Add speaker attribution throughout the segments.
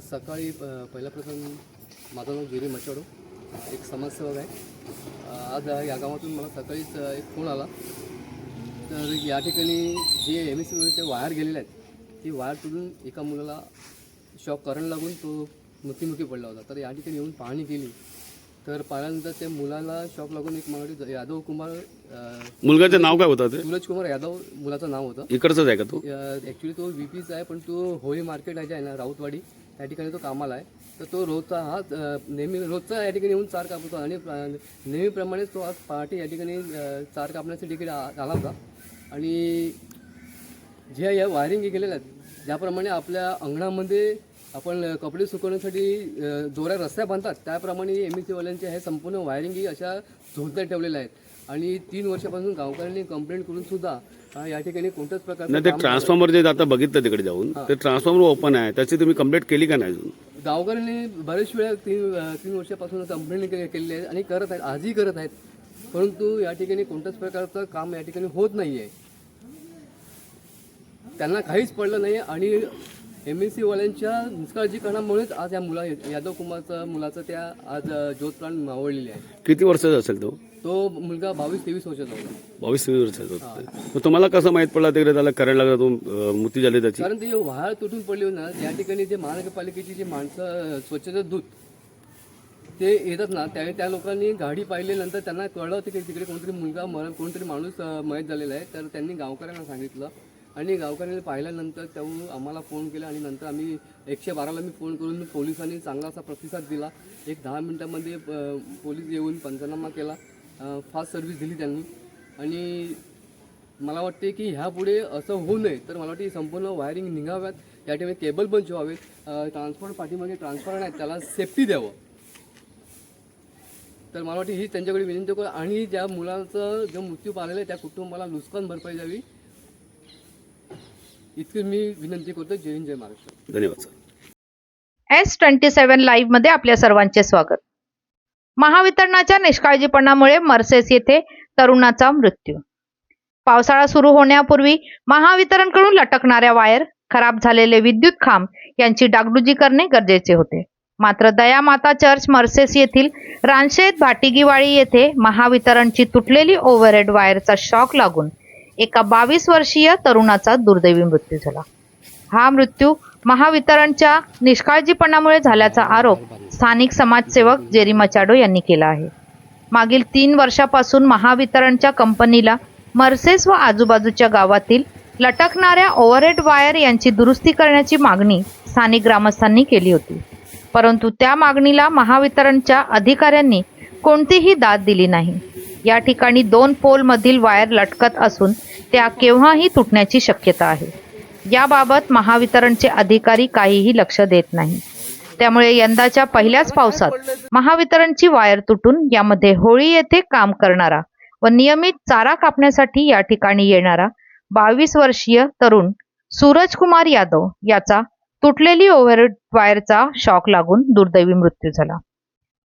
Speaker 1: सकाळी प पहिल्या प्रथम माझं नाव जिरी मचाडो एक समाजसेवक आहे. आज या गावातून मला सकाळीच एक फोन आला. तर या ठिकाणी जे एम एस सीचे वायर गेलेले आहेत ती वायर तुडून एका मुलाला शॉक करंट लागून तो मृत्युमुखी पडला होता. तर या ठिकाणी येऊन पाहणी केली. तर पाहिल्यानंतर त्या मुलाला शॉक लागून एक मराठी यादव कुमार
Speaker 2: मुलगाचं नाव काय होतं ते?
Speaker 1: सूरज कुमार यादव मुलाचं नाव होतं.
Speaker 2: इकडचंच आहे का तो?
Speaker 1: ॲक्च्युली तो व्ही पीचा आहे पण तो होळी मार्केट आहे ना राऊतवाडी. त्या ठिकाणी तो कामाला आहे. तर तो रोजचा हा नेहमी रोजचा या ठिकाणी येऊन चार कापतो आणि नेहमीप्रमाणेच तो आज पहाटे या ठिकाणी चार कापण्यासाठी इकडे आला होता. आणि ज्या या वायरिंग केलेल्या आहेत ज्याप्रमाणे आपल्या अंगणामध्ये आपण कपडे सुकवण्यासाठी जोऱ्या रस्त्या बांधतात त्याप्रमाणे एम एस सीवाल्यांच्या हे संपूर्ण वायरिंगी अशा झोलत्या ठेवलेल्या आहेत. आणि तीन वर्षापासून गावकऱ्यांनी कंप्लेंट करून सुद्धा या ठिकाणी कोणत्याच प्रकारचं
Speaker 2: नाही ते ट्रान्सफॉर्मर जे आता बघितलं तिकडे जाऊन ते ट्रान्सफॉर्मर ओपन आहे. त्याची तुम्ही कंप्लेंट केली का नाही अजून?
Speaker 1: गावकऱ्यांनी बरेच वेळा तीन तीन वर्षापासून कंप्लेंट के केलेली आहे आणि करत आहेत आजही करत आहेत. परंतु या ठिकाणी कोणत्याच प्रकारचं काम या ठिकाणी होत नाही आहे त्यांना काहीच पडलं नाही आणि एम एस सीवाल्यांच्या निष्काळजीपणामुळेच आज या मुला यादव कुमारचं मुलाचं त्या आज अ, ज्योतप्राण मावळलेली आहे.
Speaker 2: किती वर्षाचा असेल तो?
Speaker 1: तो मुलगा बावीस तेवीस वर्षाचा होता.
Speaker 2: बावीस तेवीस वर्षाचा होता. मग तुम्हाला कसं माहीत पडला तिकडे त्याला करंट लागला तो अं, मृत्यू झाली त्याची?
Speaker 1: कारण ते वाहळ तुटून पडली होती ना या ठिकाणी जे महानगरपालिकेची जी माणसं स्वच्छता दूत ते येतात ना त्यावेळी त्या लोकांनी गाडी पाहिल्यानंतर त्यांना कळलं होतं की तिकडे कोणतरी मुलगा मरण कोणतरी माणूस अ, मयत झालेला आहे. तर त्यांनी गावकऱ्यांना सांगितलं आणि गावकऱ्यांनी पाहिल्यानंतर तेव्हा आम्हाला फोन केला आणि नंतर आम्ही एकशे बाराला मी फोन करून पोलिसांनी चांगला असा प्रतिसाद दिला. एक दहा मिनिटामध्ये अ, पोलीस येऊन पंचनामा केला. फास्ट सर्व्हिस दिली त्यांनी. आणि मला वाटते की ह्यापुढे असं होऊ नये तर मला वाटते ही संपूर्ण वायरिंग निघाव्यात. या ठिकाणी केबल पण ठेवावेत. ट्रान्सपोर्ट पाठीमागे ट्रान्सफर आहे त्याला सेफ्टी द्यावं. तर मला वाटते ही त्यांच्याकडे विनंती करू. आणि ज्या मुलाचं जो मृत्यू पाहिलेला आहे त्या कुटुंबाला नुकसान भरपाई द्यावी. इतकी मी विनंती करतो. जय हिंद जय महाराष्ट्र.
Speaker 2: धन्यवाद सर.
Speaker 3: एस ट्वेंटी सेव्हन लाईव्हमध्ये आपल्या सर्वांचे स्वागत. महावितरणाच्या निष्काळजीपणामुळे मर्सेस येथे तरुणाचा मृत्यू. पावसाळा सुरू होण्यापूर्वी महावितरणकडून लटकणाऱ्या वायर खराब झालेले विद्युत खांब यांची डागडुजी करणे गरजेचे होते. मात्र दयामाता चर्च मर्सेस येथील रानशेत भाटीगीवाळी येथे महावितरणची तुटलेली ओव्हरहेड वायरचा शॉक लागून एका बावीस वर्षीय तरुणाचा दुर्दैवी मृत्यू झाला. हा मृत्यू महावितरणच्या निष्काळजीपणामुळे झाल्याचा आरोप स्थानिक समाजसेवक जेरी मचाडो यांनी केला आहे. मागील तीन वर्षापासून महावितरणच्या कंपनीला मर्सेस व आजूबाजूच्या गावातील लटकणाऱ्या ओव्हरहेड वायर यांची दुरुस्ती करण्याची मागणी स्थानिक ग्रामस्थांनी केली होती. परंतु त्या मागणीला महावितरणच्या अधिकाऱ्यांनी कोणतीही दाद दिली नाही. या ठिकाणी दोन पोलमधील वायर लटकत असून त्या केव्हाही तुटण्याची शक्यता आहे. याबाबत महावितरणचे अधिकारी काहीही लक्ष देत नाही त्यामुळे यंदाच्या पहिल्याच पावसात महावितरणची वायर तुटून यामध्ये होळी येथे काम करणारा व नियमित चारा कापण्यासाठी या ठिकाणी येणारा बावीस वर्षीय तरुण सूरज कुमार यादव याचा तुटलेली ओव्हर वायरचा शॉक लागून दुर्दैवी मृत्यू झाला.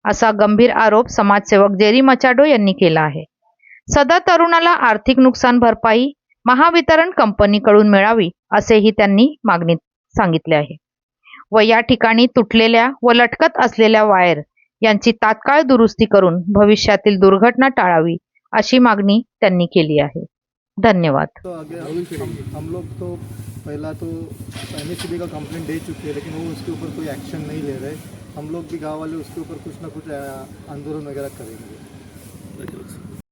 Speaker 3: असा गंभीर आरोप समाजसेवक जेरी मचाडो यांनी केला आहे. सदर तरुणाला आर्थिक नुकसान भरपाई महावितरण कंपनीकडून मिळावी असेही त्यांनी मागणी सांगितले आहे. व या ठिकाणी तुटलेल्या व लटकत असलेल्या वायर यांची तात्काळ दुरुस्ती करून भविष्यातील दुर्घटना टाळावी अशी मागणी त्यांनी केली आहे. धन्यवाद.
Speaker 4: तो आगे हम लोग तो पहला तो एम का कंप्लेंट दे चुके हैं लेकिन वो उसके ऊपर कोई एक्शन नहीं ले रहे। हम लोग भी गाँव वाले उसके ऊपर कुछ ना कुछ आंदोलन वगैरह करेंगे।